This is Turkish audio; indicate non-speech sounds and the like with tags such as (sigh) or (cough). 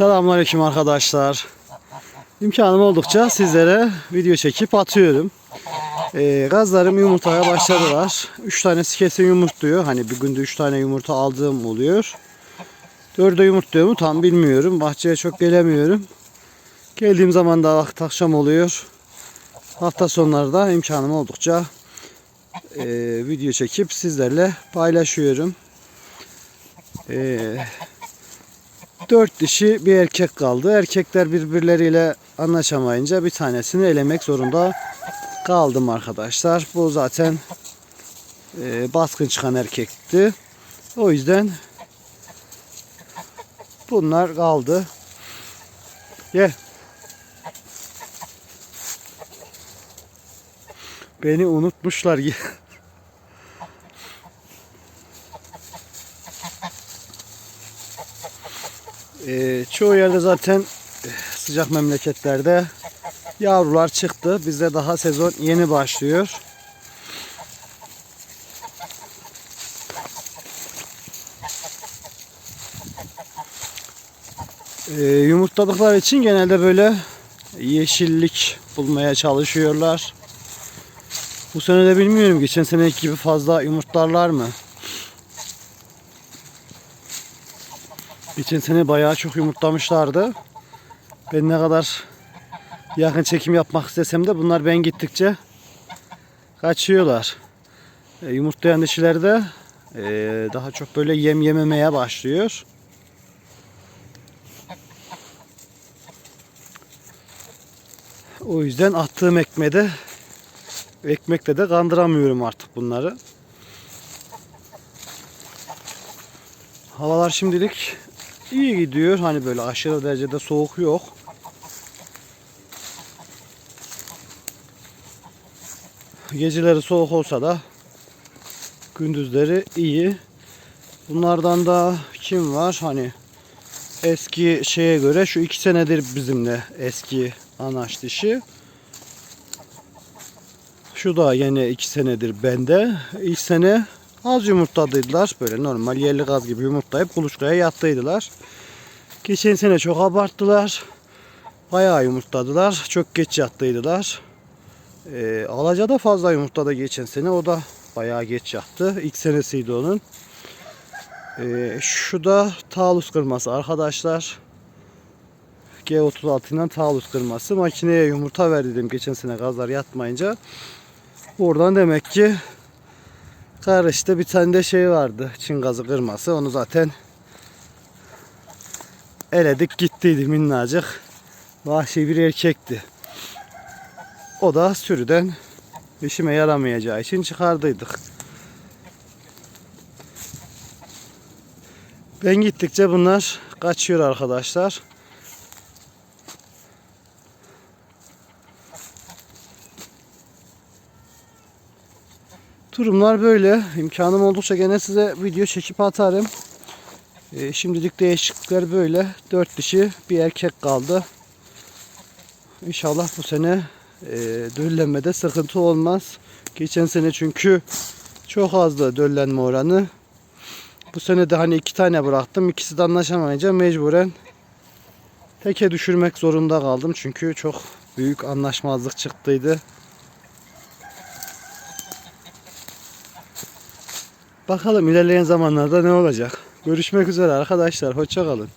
Selamünaleyküm arkadaşlar. İmkanım oldukça sizlere video çekip atıyorum. Ee, gazlarım yumurtaya başladılar. 3 tanesi kesin yumurtluyor. Hani bir günde 3 tane yumurta aldığım oluyor. 4'e yumurtluyor mu tam bilmiyorum. Bahçeye çok gelemiyorum. Geldiğim zaman da vakit akşam oluyor. Hafta sonları da imkanım oldukça e, video çekip sizlerle paylaşıyorum. Eee Dört dişi bir erkek kaldı. Erkekler birbirleriyle anlaşamayınca bir tanesini elemek zorunda kaldım arkadaşlar. Bu zaten e, baskın çıkan erkekti. O yüzden bunlar kaldı. Gel. Beni unutmuşlar. (laughs) Ee, çoğu yerde zaten sıcak memleketlerde yavrular çıktı. Bizde daha sezon yeni başlıyor. Ee, yumurtladıkları için genelde böyle yeşillik bulmaya çalışıyorlar. Bu sene de bilmiyorum geçen seneki gibi fazla yumurtlarlar mı? Geçen sene bayağı çok yumurtlamışlardı. Ben ne kadar yakın çekim yapmak istesem de bunlar ben gittikçe kaçıyorlar. E, yumurtlayan dişiler de e, daha çok böyle yem yememeye başlıyor. O yüzden attığım ekmede ekmekle de kandıramıyorum artık bunları. Havalar şimdilik iyi gidiyor. Hani böyle aşırı derecede soğuk yok. Geceleri soğuk olsa da gündüzleri iyi. Bunlardan da kim var? Hani eski şeye göre şu iki senedir bizimle eski anaç dişi. Şu da yine iki senedir bende. İlk sene az yumurtladıydılar. Böyle normal yerli gaz gibi yumurtlayıp kuluçkaya yattıydılar. Geçen sene çok abarttılar. Bayağı yumurtladılar. Çok geç yattıydılar. Ee, Alaca da fazla yumurtladı geçen sene. O da bayağı geç yattı. İlk senesiydi onun. Ee, şu da talus kırması arkadaşlar. G36 ile talus kırması. Makineye yumurta ver dedim geçen sene gazlar yatmayınca. Oradan demek ki karıştı. Bir tane de şey vardı. Çin gazı kırması. Onu zaten eledik gittiydi minnacık. Vahşi bir erkekti. O da sürüden işime yaramayacağı için çıkardıydık. Ben gittikçe bunlar kaçıyor arkadaşlar. Durumlar böyle. İmkanım oldukça gene size video çekip atarım. Ee, şimdilik değişiklikler böyle. Dört dişi bir erkek kaldı. İnşallah bu sene e, döllenmede sıkıntı olmaz. Geçen sene çünkü çok azdı döllenme oranı. Bu sene de hani iki tane bıraktım. İkisi de anlaşamayınca mecburen teke düşürmek zorunda kaldım. Çünkü çok büyük anlaşmazlık çıktıydı. Bakalım ilerleyen zamanlarda ne olacak. Görüşmek üzere arkadaşlar. Hoşçakalın.